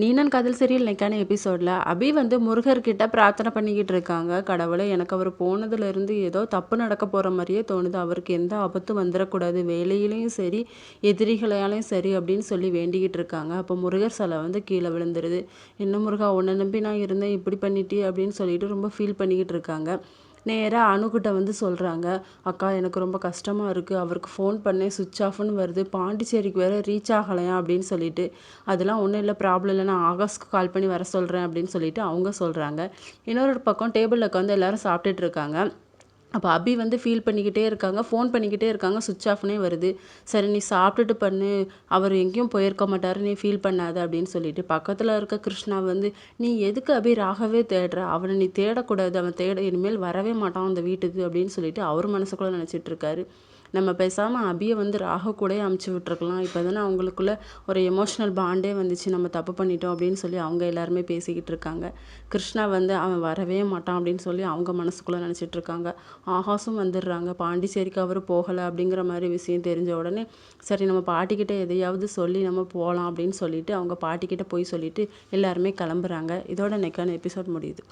நீனன் கதில் serial இன்னைக்கான எபிசோடில் அபி வந்து முருகர்கிட்ட பிரார்த்தனை பண்ணிக்கிட்டு இருக்காங்க. கடவுளை எனக்கு அவர் போனதுலேருந்து ஏதோ தப்பு நடக்க போகிற மாதிரியே தோணுது. அவருக்கு எந்த ஆபத்தும் வந்துடக்கூடாது வேலையிலையும் சரி எதிரிகளாலையும் சரி அப்படின்னு சொல்லி வேண்டிக்கிட்டு இருக்காங்க. அப்போ முருகர் சிலை வந்து கீழே விழுந்துருது. என்ன முருகா உன்னை நம்பி நான் இருந்தேன் இப்படி பண்ணிட்டே அப்படின்னு சொல்லிட்டு ரொம்ப ஃபீல் பண்ணிக்கிட்டு இருக்காங்க. நேராக அணுகிட்ட வந்து சொல்கிறாங்க அக்கா எனக்கு ரொம்ப கஷ்டமாக இருக்குது அவருக்கு ஃபோன் பண்ணேன் சுவிட்ச் ஆஃப்னு வருது. பாண்டிச்சேரிக்கு வேறு ரீச் ஆகலையா? அப்படின்னு சொல்லிட்டு. அதெல்லாம் ஒன்றும் இல்லை. ப்ராப்ளம் இல்லை. நான் ஆகாஸ்க்கு கால் பண்ணி வர சொல்கிறேன் அப்படின்னு சொல்லிட்டு அவங்க சொல்கிறாங்க இன்னொரு பக்கம் டேபிளில் உட்காந்து எல்லோரும் சாப்பிட்டுட்டு இருக்காங்க. அப்போ அபி வந்து ஃபீல் பண்ணிக்கிட்டே இருக்காங்க ஃபோன் பண்ணிக்கிட்டே இருக்காங்க சுவிட்ச் ஆஃப்னே வருது. சரி நீ சாப்பிட்டுட்டு பண்ணு அவர் எங்கேயும் போயிருக்க மாட்டார் நீ ஃபீல் பண்ணாத அப்படின்னு சொல்லிட்டு. பக்கத்தில் இருக்க கிருஷ்ணா வந்து நீ எதுக்கு அபி ராகவே தேடுற? அவனை நீ தேடக்கூடாது அவன் தேட இனிமேல் வரவே மாட்டான் அந்த வீட்டுக்கு அப்படின்னு சொல்லிட்டு அவர் மனசுக்குள்ளே நினச்சிட்டு இருக்காரு. நம்ம பேசாமல் அபியை வந்து ராக கூட அமுச்சு விட்ருக்கலாம் இப்போ தானே அவங்களுக்குள்ள ஒரு எமோஷ்னல் பாண்டே வந்துச்சு. நம்ம தப்பு பண்ணிட்டோம் அப்படின்னு சொல்லி அவங்க எல்லாருமே பேசிக்கிட்டு இருக்காங்க. கிருஷ்ணா வந்து அவன் வரவே மாட்டான் அப்படின்னு சொல்லி அவங்க மனசுக்குள்ளே நினச்சிட்டு இருக்காங்க. ஆகாசும் வந்துடுறாங்க. பாண்டிச்சேரிக்கு அவர் போகலை அப்படிங்கிற மாதிரி விஷயம் தெரிஞ்ச உடனே சரி நம்ம பாட்டிக்கிட்ட எதையாவது சொல்லி நம்ம போகலாம் அப்படின்னு சொல்லிட்டு அவங்க பாட்டிக்கிட்ட போய் சொல்லிட்டு எல்லாருமே கிளம்புறாங்க. இதோட நெக்கான எபிசோட் முடியுது.